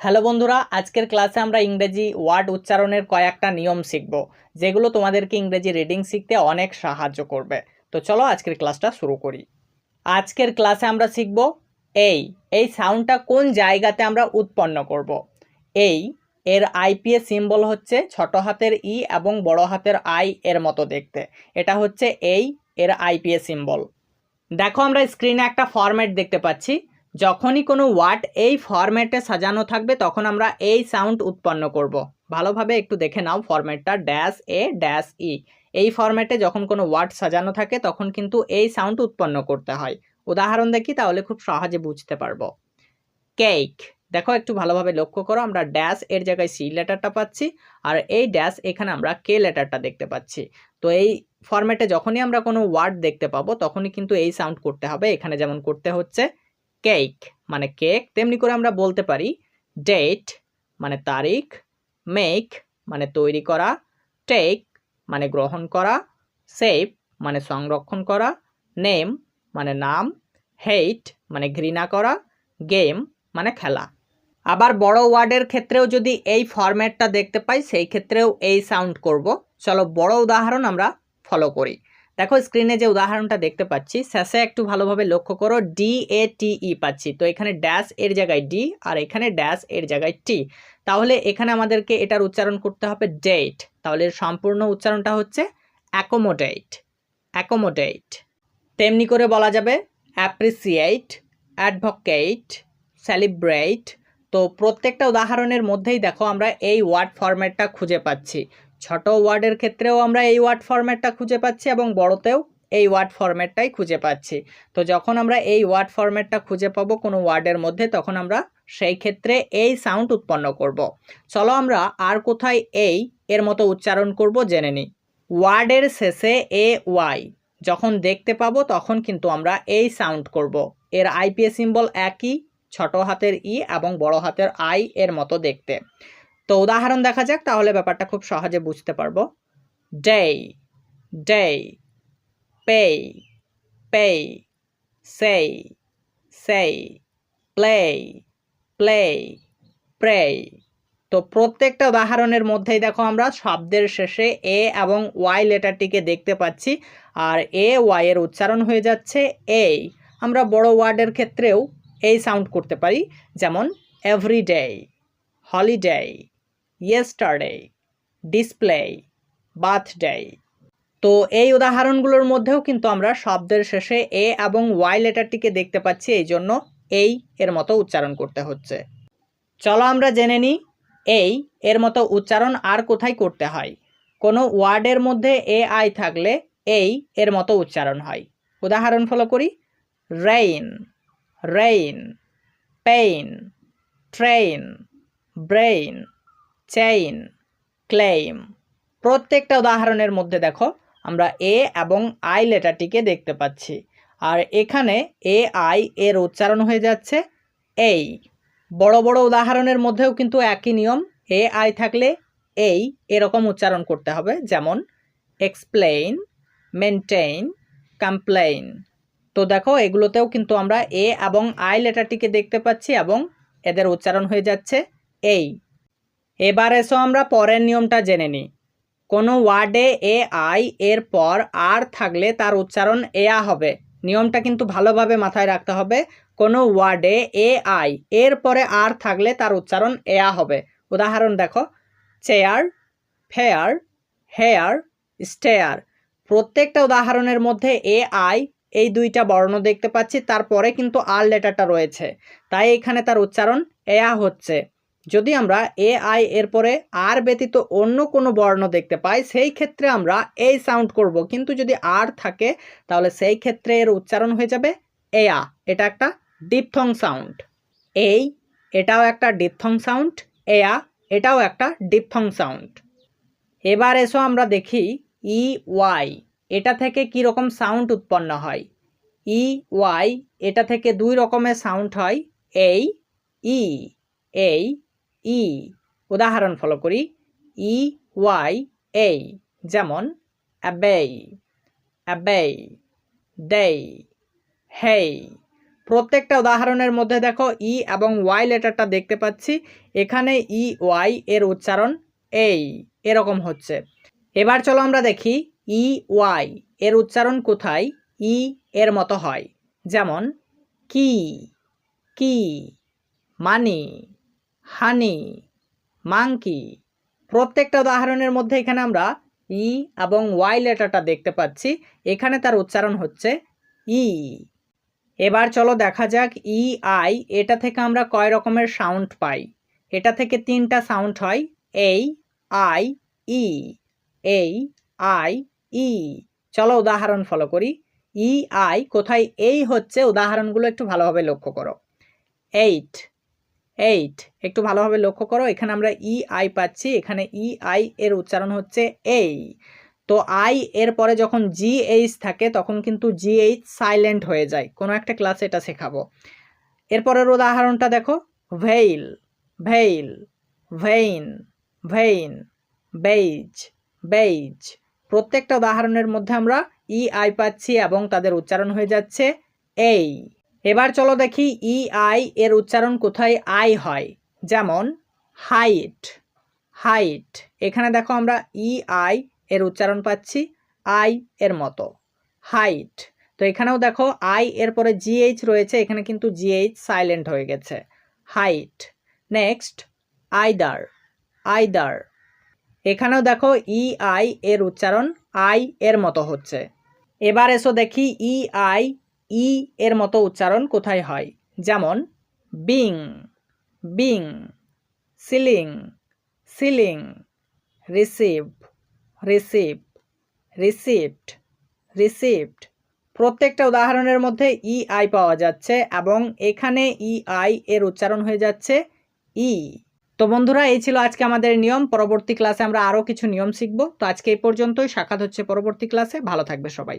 Hello বন্ধুরা, আজকের ক্লাসে আমরা ইংরেজি ওয়ার্ড উচ্চারণের কয়েকটা নিয়ম শিখব, যেগুলো তোমাদেরকে ইংরেজি রিডিং শিখতে অনেক সাহায্য করবে। তো চলো আজকের ক্লাসটা শুরু করি। আজকের ক্লাসে আমরা শিখব এই এই সাউন্ডটা কোন জায়গাতে আমরা উৎপন্ন করব? এই, এর আইপিএস সিম্বল হচ্ছে ছোট হাতের ই এবং বড় হাতের আই এর মতো দেখতে। এটা হচ্ছে এই, এর আইপিএস সিম্বল। দেখো আমরা স্ক্রিনে একটা ফরম্যাট দেখতে পাচ্ছি। যখনই কোনো ওয়ার্ড এই ফরম্যাটে সাজানো থাকবে, তখন আমরা এই সাউন্ড উৎপন্ন করব। ভালোভাবে একটু দেখে নাও ফরম্যাটটা ড্যাশ এ ড্যাশ ই এই ফরম্যাটে যখন কোনো ওয়ার্ড সাজানো থাকে, তখন কিন্তু এই সাউন্ড উৎপন্ন করতে হয়। উদাহরণ দেখি, তাহলে খুব সহজে বুঝতে পারব। কেক দেখো, একটু ভালোভাবে লক্ষ্য করো, আমরা ড্যাশ এর জায়গায় সি লেটারটা পাচ্ছি, আর এই ড্যাশ এখানে আমরা কে লেটারটা দেখতে পাচ্ছি। তো এই ফরম্যাটে যখনই আমরা কোনো ওয়ার্ড দেখতে পাবো, তখনই কিন্তু এই সাউন্ড করতে হবে। এখানে যেমন করতে হচ্ছে কেক মানে কেক তেমনি করে আমরা বলতে পারি ডেট মানে তারিখ মেক মানে তৈরি করা টেক মানে গ্রহণ করা সেভ মানে সংরক্ষণ করা নেম মানে নাম হেইট মানে ঘৃণা করা গেম মানে খেলা। আবার বড় ওয়ার্ডের ক্ষেত্রেও যদি এই ফরম্যাটটা দেখতে পাই, সেই ক্ষেত্রেও এই সাউন্ড করব। চলো বড় উদাহরণ আমরা ফলো করি। দেখো স্ক্রিনে যে উদাহরণটা দেখতে পাচ্ছি শেষে একটু ভালোভাবে লক্ষ্য করো ডি এ টি ই পাচ্ছি। তো এখানে ড্যাশ এর জায়গায় ডি আর এখানে ড্যাশ এর জায়গায় টি তাহলে এখানে আমাদেরকে এটার উচ্চারণ করতে হবে ডেট তাহলে সম্পূর্ণ উচ্চারণটা হচ্ছে অ্যাকোমোডেট অ্যাকোমোডেট তেমনি করে বলা যাবে অ্যাপ্রিসিয়েট অ্যাডভোকেট সেলিব্রেট তো প্রত্যেকটা উদাহরণের মধ্যেই দেখো আমরা এই ওয়ার্ড ফরম্যাটটা খুঁজে পাচ্ছি। ছোট ওয়ার্ডের ক্ষেত্রেও আমরা এই ওয়ার্ড ফরম্যাটটা খুঁজে পাচ্ছি এবং বড়তেও এই ওয়ার্ড ফরম্যাটটাই খুঁজে পাচ্ছি তো যখন আমরা এই ওয়ার্ড ফরম্যাটটা খুঁজে পাবো কোনো ওয়ার্ডের মধ্যে, তখন আমরা সেই ক্ষেত্রে এই সাউন্ড উৎপন্ন করব। চলো আমরা আর কোথায় এই এর মতো উচ্চারণ করব জেনে নিই ওয়ার্ডের শেষে এ ওয়াই যখন দেখতে পাবো, তখন কিন্তু আমরা এই সাউন্ড করব। এর আইপিএস সিম্বল একই, ছোট হাতের ই এবং বড় হাতের আই এর মতো দেখতে তো উদাহরণ দেখা যাক, তাহলে ব্যাপারটা খুব সহজে বুঝতে পারব। ডে ডে পে পে সেই সেই প্লে প্লে প্রে তো প্রত্যেকটা উদাহরণের মধ্যেই দেখো আমরা শব্দের শেষে এ এবং ওয়াই লেটারটিকে দেখতে পাচ্ছি, আর এ ওয়াই এর উচ্চারণ হয়ে যাচ্ছে এই আমরা বড় ওয়ার্ডের ক্ষেত্রেও এই সাউন্ড করতে পারি, যেমন everyday holiday yesterday display birthday তো এই উদাহরণগুলোর মধ্যেও কিন্তু আমরা শব্দের শেষে এ এবং ওয়াই লেটারটিকে দেখতে পাচ্ছি, এই জন্য এই এর মতো উচ্চারণ করতে হচ্ছে। চলো আমরা জেনে নিই, এই এর মতো উচ্চারণ আর কোথায় করতে হয়? কোনো ওয়ার্ডের মধ্যে এ আই থাকলে এই এর মতো উচ্চারণ হয়। উদাহরণ ফলো করি rain rain pain train brain chain claim প্রত্যেকটা উদাহরণের মধ্যে দেখো, আমরা এ এবং আই লেটারটিকে দেখতে পাচ্ছি। আর এখানে এ আই এর উচ্চারণ হয়ে যাচ্ছে এই বড় বড় উদাহরণের মধ্যেও কিন্তু একই নিয়ম এ আই থাকলে এই এরকম উচ্চারণ করতে হবে, যেমন এক্সপ্লেইন মেনটেইন কমপ্লেইন তো দেখো, এগুলোতেও কিন্তু আমরা এ এবং আই লেটারটিকে দেখতে পাচ্ছি এবং এদের উচ্চারণ হয়ে যাচ্ছে এই এবার এসো আমরা পরের নিয়মটা জেনে নিই। কোনো ওয়ার্ডে এ, আই, এর পর আর থাকলে তার উচ্চারণ এয়া হবে। নিয়মটা কিন্তু ভালোভাবে মাথায় রাখতে হবে। কোনো ওয়ার্ডে এ, আই, এর পরে আর থাকলে তার উচ্চারণ এয়া হবে। উদাহরণ দেখো। Chair, fair, hair, stair. প্রত্যেকটা উদাহরণের মধ্যে এ, আই, এই দুইটা বর্ণ দেখতে পাচ্ছি। তারপরে কিন্তু আর লেটারটা রয়েছে। তাই এখানে তার উচ্চারণ এয়া হচ্ছে। যদি আমরা এ আই এর পরে আর ব্যতীত অন্য কোনো বর্ণ দেখতে পাই, সেই ক্ষেত্রে আমরা এই সাউন্ড করব। কিন্তু যদি আর থাকে, তাহলে সেই ক্ষেত্রে এর উচ্চারণ হয়ে যাবে এয়া এটা একটা ডিপথং সাউন্ড এই এটাও একটা ডিপথং সাউন্ড এয়া এটাও একটা ডিপথং সাউন্ড এবার এসো আমরা দেখি ই ওয়াই এটা থেকে কি রকম সাউন্ড উৎপন্ন হয়? ই ওয়াই এটা থেকে দুই রকমের সাউন্ড হয়। এই ই এই ই, উদাহরণ ফলো করি, ই, ওয়াই, এই, যেমন, অ্যাবেই অ্যাবেই, দেই, হেই। প্রত্যেকটা উদাহরণের মধ্যে দেখো ই এবং ওয়াই লেটারটা দেখতে পাচ্ছি, এখানে ই, ওয়াই এর উচ্চারণ এই, এরকম হচ্ছে। এবার চলো আমরা দেখি ই, ওয়াই এর উচ্চারণ কোথায়, ই এর মতো হয়, যেমন, কি কি, মানি হানি, মাংকি, প্রত্যেকটা উদাহরণের মধ্যে এখানে আমরা ই এবং ওয়াই লেটারটা দেখতে পাচ্ছি। এখানে তার উচ্চারণ হচ্ছে ই। এবার চলো দেখা যাক ই, আই, এটা থেকে আমরা কয় রকমের সাউন্ড পাই? এটা থেকে তিনটা সাউন্ড হয়, এই, আই, ই, এই, আই, ই। চলো উদাহরণ ফলো করি। ই, আই, কোথায় এই হচ্ছে? উদাহরণগুলো একটু ভালোভাবে লক্ষ্য করো। এইট এইট একটু ভালোভাবে লক্ষ্য করো, এখানে আমরা ই আই পাচ্ছি, এখানে ই আই এর উচ্চারণ হচ্ছে এই তো আই এর পরে যখন জি এইচ থাকে, তখন কিন্তু জি এইচ সাইলেন্ট হয়ে যায়। কোনো একটা ক্লাসে এটা শেখাবো। এরপরের উদাহরণটা দেখো। Veil veil vein vein base base প্রত্যেকটা উদাহরণের মধ্যে আমরা ই আই পাচ্ছি এবং তাদের উচ্চারণ হয়ে যাচ্ছে এই এবার চলো দেখি ই আই এর উচ্চারণ কোথায় আই হয়। যেমন হাইট হাইট এখানে দেখো আমরা ই আই এর উচ্চারণ পাচ্ছি আই এর মতো। হাইট তো এখানেও দেখো আই এর পরে জিএইচ রয়েছে, এখানে কিন্তু জিএইচ সাইলেন্ট হয়ে গেছে। হাইট নেক্সট আইদার আইদার এখানেও দেখো ই আই এর উচ্চারণ আই এর মতো হচ্ছে। এবার এসো দেখি ই আই ই এর মতো উচ্চারণ কোথায় হয়? যেমন, being being, ceiling ceiling, receive receive, received received. প্রত্যেকটা উদাহরণের মধ্যে ই আই পাওয়া যাচ্ছে এবং এখানে ই আই এর উচ্চারণ হয়ে যাচ্ছে ই। তো বন্ধুরা, এই ছিল আজকে আমাদের নিয়ম। পরবর্তী ক্লাসে আমরা আরও কিছু নিয়ম শিখব। তো আজকে এই পর্যন্তই। সাক্ষাৎ হচ্ছে পরবর্তী ক্লাসে। ভালো থাকবে সবাই।